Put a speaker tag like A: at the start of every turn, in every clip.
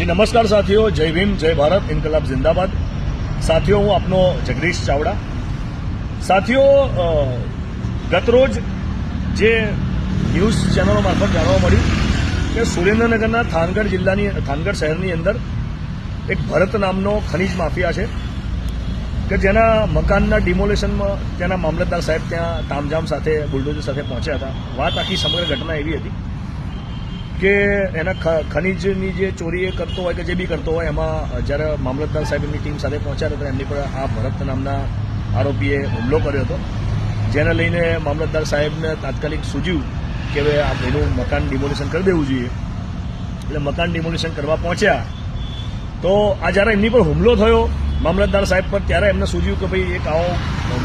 A: જી, નમસ્કાર સાથીઓ. જય ભીમ, જય ભારત. ઇન્કલાબ જિંદાબાદ. સાથીઓ, હું આપનો જગદીશ ચાવડા. સાથીઓ ગતરોજ જે ન્યૂઝ ચેનલો મારફત જાણવા મળ્યું કે સુરેન્દ્રનગરના થાનગઢ જિલ્લાની, થાનગઢ શહેરની અંદર એક ભરત નામનો ખનીજ માફિયા છે કે જેના મકાનના ડિમોલેશનમાં ત્યાંના મામલતદાર સાહેબ ત્યાં તામઝામ સાથે, બુલડોઝર સાથે પહોંચ્યા હતા. વાત આખી સમગ્ર ઘટના એવી હતી કે એના ખનીજની જે ચોરી એ કરતો હોય કે જે બી કરતો હોય, એમાં જ્યારે મામલતદાર સાહેબની ટીમ સાથે પહોંચ્યા હતા એમની પર આ ભરત નામના આરોપીએ હુમલો કર્યો હતો. જેને લઈને મામલતદાર સાહેબને તાત્કાલિક સૂજ્યું કે હવે આ ભાઈનું મકાન ડિમોલિશન કરી દેવું જોઈએ. એટલે મકાન ડિમોલિશન કરવા પહોંચ્યા. તો આ જ્યારે એમની પર હુમલો થયો, મામલતદાર સાહેબ પર ત્યારે એમને સૂજ્યું કે ભાઈ, એક આવો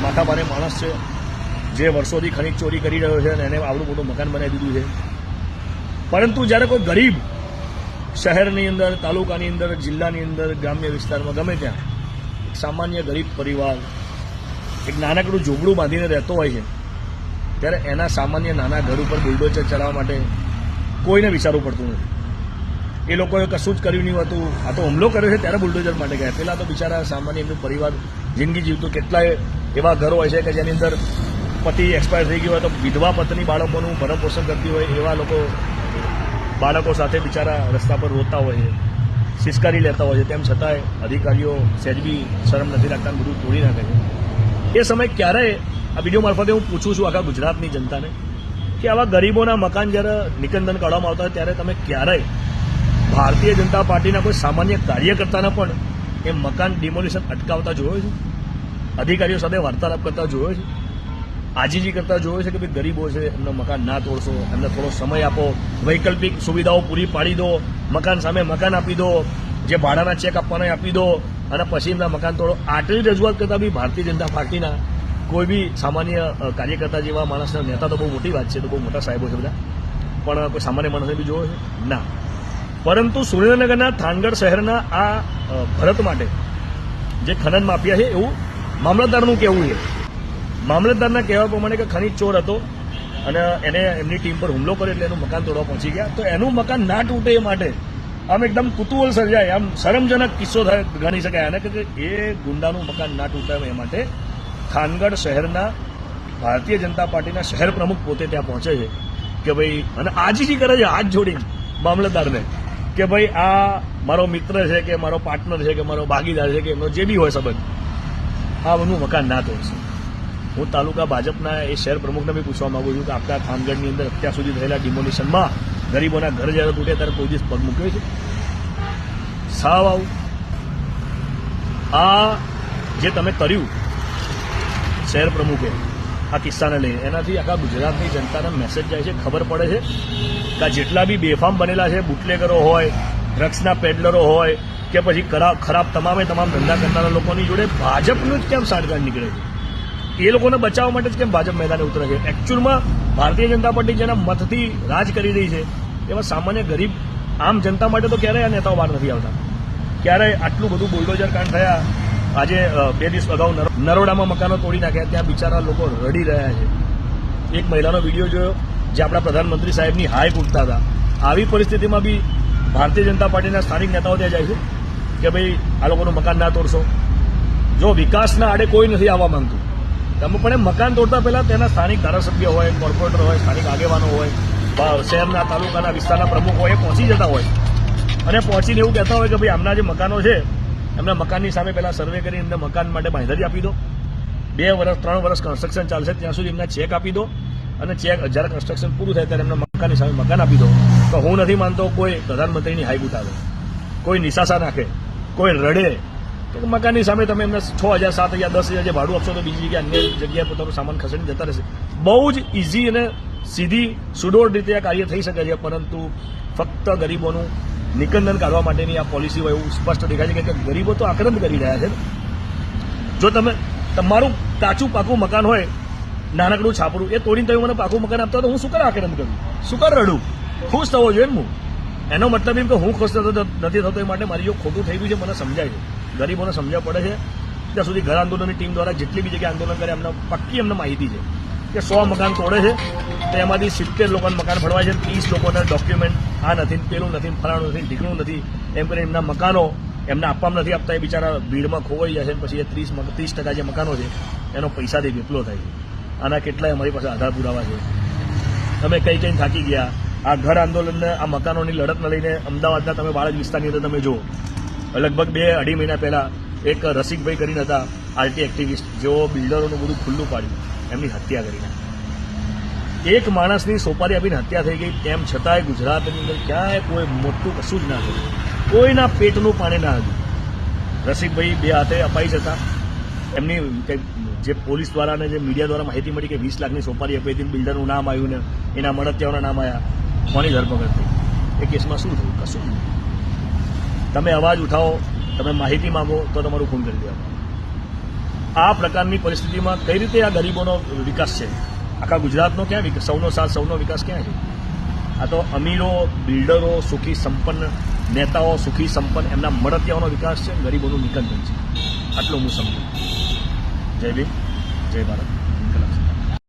A: માથાભારે માણસ છે, જે વર્ષોથી ખનીજ ચોરી કરી રહ્યો છે અને એને આવડું મોટું મકાન બનાવી દીધું છે. પરંતુ જ્યારે કોઈ ગરીબ શહેરની અંદર, તાલુકાની અંદર, જિલ્લાની અંદર, ગ્રામ્ય વિસ્તારમાં ગમે ત્યાં એક સામાન્ય ગરીબ પરિવાર, એક નાનકડું ઝૂંપડું બાંધીને રહેતો હોય છે, ત્યારે એના સામાન્ય નાના ઘર ઉપર બુલડોચર ચલાવવા માટે કોઈને વિચારવું પડતું નથી. એ લોકોએ કશું જ કર્યું નહીં હતું. આ તો હુમલો કર્યો છે ત્યારે બુલડોઝર માટે ગયા પહેલાં તો બિચારા સામાન્ય એમનું પરિવાર જિંદગી જીવતું. કેટલાય એવા ઘરો હોય છે કે જેની અંદર પતિ એક્સપાયર થઈ ગયો હોય તો વિધવા પત્ની બાળકોનું ભરણ પોષણ કરતી હોય એવા લોકો બાળકો સાથે બિચારા રસ્તા પર રોતા હોય છે સિસ્કારી લેતા હોય છે, તેમ છતાંય અધિકારીઓ સહેજ બી શરમ નથી રાખતા બધું તોડી નાખે છે. એ સમય ક્યારે આ વીડિયો મારફતે હું પૂછું છું આખા ગુજરાતની જનતાને, કે આવા ગરીબોના મકાન જ્યારે નિકંદન કાઢવામાં આવતા હોય ત્યારે તમે ક્યારેય ભારતીય જનતા પાર્ટીના કોઈ સામાન્ય કાર્યકર્તાને પણ એ મકાન ડિમોલિશન અટકાવતા જોયો છે? અધિકારીઓ સાથે વાર્તાલાપ કરતા જોયો છે? આજીજી કરતા જોયો છે કે ભાઈ ગરીબો છે, એમને મકાન ના તોડશો, એમને થોડો સમય આપો, વૈકલ્પિક સુવિધાઓ પૂરી પાડી દો, મકાન સામે મકાન આપી દો, જે ભાડાના ચેક આપવાના આપી દો, અને પછી એમના મકાન તોડો. આટલી રજૂઆત કરતા બી ભારતીય જનતા પાર્ટીના કોઈ બી સામાન્ય કાર્યકર્તા જેવા માણસના નેતા તો બહુ મોટી વાત છે, તો બહુ મોટા સાહેબો છે બધા. પણ કોઈ સામાન્ય માણસને બી જોયો છે? ના. પરંતુ સુરેન્દ્રનગરના થાનગઢ શહેરના આ ભરત માટે જે ખનન માફિયા છે, એવું મામલતદારનું કહેવું છે. મામલતદારના કહેવા પ્રમાણે કે ખનીજ ચોર હતો અને એને એમની ટીમ પર હુમલો કર્યો એટલે એનું મકાન તોડવા પહોંચી ગયા. તો એનું મકાન ના તૂટે એ માટે આમ એકદમ કુતૂહલ સર્જાય. આમ શરમજનક કિસ્સો થાય ગણી શકાય. આને કે એ ગુંડાનું મકાન ના તૂટાવે એ માટે ખાનગઢ શહેરના ભારતીય જનતા પાર્ટીના શહેર પ્રમુખ પોતે ત્યાં પહોંચે છે કે ભાઈ અને આજીજી કરે છે, હાથ જોડીને મામલતદારને કે ભાઈ આ મારો મિત્ર છે કે મારો પાર્ટનર છે કે મારો ભાગીદાર છે કે એમનો જે બી હોય સંબંધ, આ બધું મકાન ના તોડશે. હું તાલુકા ભાજપના એ શહેર પ્રમુખને બી પૂછવા માંગુ છું કે આપણા ખામગઢની અંદર અત્યાર સુધી થયેલા ડિમોલિશનમાં ગરીબોના ઘર જ્યારે તૂટે ત્યારે કોઈ દિવસ પગ મૂક્યો છે? સાવ આવું. આ જે તમે કર્યું શહેર પ્રમુખે, આ કિસ્સાને લઈને, એનાથી આખા ગુજરાતની જનતાને મેસેજ જાય છે, ખબર પડે છે કે જેટલા બી બેફામ બનેલા છે, બુટલેગરો હોય ડ્રગ્સના પેડલરો હોય, કે પછી ખરાબ તમામે તમામ ધંધા કરનારા લોકોની જોડે ભાજપનું જ કેમ સાઠગાંઠ નીકળે છે? એ લોકોને બચાવવા માટે જ કેમ ભાજપ મેદાને ઉતરે છે? એકચ્યુઅલમાં ભારતીય જનતા પાર્ટી જેના મતથી રાજ કરી રહી છે, એવા સામાન્ય ગરીબ આમ જનતા માટે તો ક્યારેય આ નેતાઓ બહાર નથી આવતા. ક્યારેય આટલું બધું બુલડોઝર કાંડ થયા, આજે બે દિવસ અગાઉ નરો- નરોડામાં મકાનો તોડી નાખ્યા, ત્યાં બિચારા લોકો રડી રહ્યા છે. એક મહિલાનો વીડિયો જોયો, જે આપણા પ્રધાનમંત્રી સાહેબની હાય કૂટતા હતા. આવી પરિસ્થિતિમાં બી ભારતીય જનતા પાર્ટીના સ્થાનિક નેતાઓ ત્યાં જાય છે? કે ભાઈ, આ લોકોનું મકાન ના તોડશો? જો વિકાસના આડે કોઈ નથી આવવા માંગતું. પણ એ મકાન તોડતા પહેલા તેના સ્થાનિક ધારાસભ્ય હોય, કોર્પોરેટર હોય, સ્થાનિક આગેવાનો હોય શહેરના તાલુકાના વિસ્તારના પ્રમુખ હોય, એ પહોંચી જતા હોય. અને પહોંચીને એવું કહેતા હોય કે ભાઈ આમના જે મકાનો છે, એમના મકાનની સામે પહેલાં સર્વે કરી એમને મકાન માટે બાંધરી આપી દો. બે વર્ષ ત્રણ વર્ષ કન્સ્ટ્રક્શન ચાલશે, ત્યાં સુધી એમને ચેક આપી દો. અને ચેક જ્યારે કન્સ્ટ્રક્શન પૂરું થાય ત્યારે એમને મકાનની સામે મકાન આપી દો. તો હું નથી માનતો કોઈ પ્રધાનમંત્રીની હાઈ ઉઠાવે કોઈ નિશાસા નાખે. કોઈ રડે. કે મકાનની સામે તમે એમને છ હજાર, સાત હજાર, દસ હજાર જે ભાડું આપશો તો બીજી જગ્યાએ અન્ય જગ્યાએ પોતાનો સામાન ખસેડીને જતા રહેશે. બહુ જ ઇઝી અને સીધી, સુડોળ રીતે આ કાર્ય થઈ શકે છે, પરંતુ ફક્ત ગરીબોનું નિકંદન કાઢવા માટેની આ પોલિસી હોય એવું સ્પષ્ટ દેખાય છે કે ગરીબો તો આક્રંદ કરી રહ્યા છે. જો તમે, તમારું કાચું પાકું મકાન હોય, નાનકડું છાપરું એ તોડીને તમે મને પાકું મકાન આપતા તો હું શું કર આક્રંદ કરું શું કર રડું? ખુશ થવો જોઈએ ને હું? એનો મતલબ એમ કે હું ખુશ થતો નથી થતો એ માટે મારી જો ખોટું થઈ ગયું છે, મને સમજાય છે. ગરીબોને સમજવા પડે છે. ત્યાં સુધી ઘર આંદોલનની ટીમ દ્વારા જેટલી બી જગ્યાએ આંદોલન કરે, એમને પક્કી એમને માહિતી છે કે સો મકાન તોડે છે. તો એમાંથી સિત્તેર લોકોને મકાન ફળવાય છે. ત્રીસ લોકોને ડોક્યુમેન્ટ આ નથી, પેલું નથી, ફલાણું નથી, ઢીકણું નથી. એમ કરીને એમના મકાનો એમને આપવામાં નથી આપતા. એ બિચારા ભીડમાં ખોવાઈ જાય છે પછી એ ત્રીસ ત્રીસ ટકા જે મકાનો છે, એનો પૈસાથી વિપલો થાય છે. આના કેટલાય અમારી પાસે આધાર પુરાવા છે. તમે કઈ કઈ થાકી ગયા. આ ઘર આંદોલનને, આ મકાનોની લડતને લઈને અમદાવાદના તમે બાળક વિસ્તારની અંદર તમે જુઓ. લગભગ બે અઢી મહિના પહેલાં એક રસિકભાઈ કરીને હતા, આરટી એક્ટિવિસ્ટ, જેઓ બિલ્ડરોનું બધું ખુલ્લું પાડ્યું, એમની હત્યા કરીને એક માણસની સોપારી આપીને હત્યા થઈ ગઈ, તેમ છતાંય ગુજરાતની અંદર ક્યાંય કોઈ મોટું કશું જ ના થયું. કોઈના પેટનું પાણી ના હતું. રસિકભાઈ બે હાથે અપાઈ જતા. એમની જે પોલીસ દ્વારા અને જે મીડિયા દ્વારા માહિતી મળી કે વીસ લાખની સોપારી આપી હતી, બિલ્ડરનું નામ આવ્યું ને એના મળતિયાઓના નામ આવ્યા, કોની ધરપકડ થઈ? એ કેસમાં શું થયું? કશું નહીં. તમે અવાજ ઉઠાવો, તમે માહિતી માંગો, તો તમારું ખૂન કરી દેવામાં આ પ્રકારની પરિસ્થિતિમાં કઈ રીતે આ ગરીબોનો વિકાસ છે? આખા ગુજરાતનો ક્યાં વિકાસ? સૌનો સાથ, સૌનો વિકાસ ક્યાં છે? આ તો અમીરો, બિલ્ડરો, સુખી સંપન્ન નેતાઓ, સુખી સંપન્ન, એમના મળતિયાઓનો વિકાસ છે, ગરીબોનું નિકંદન છે. આટલું હું સમજું. જય ભીમ, જય ભારત.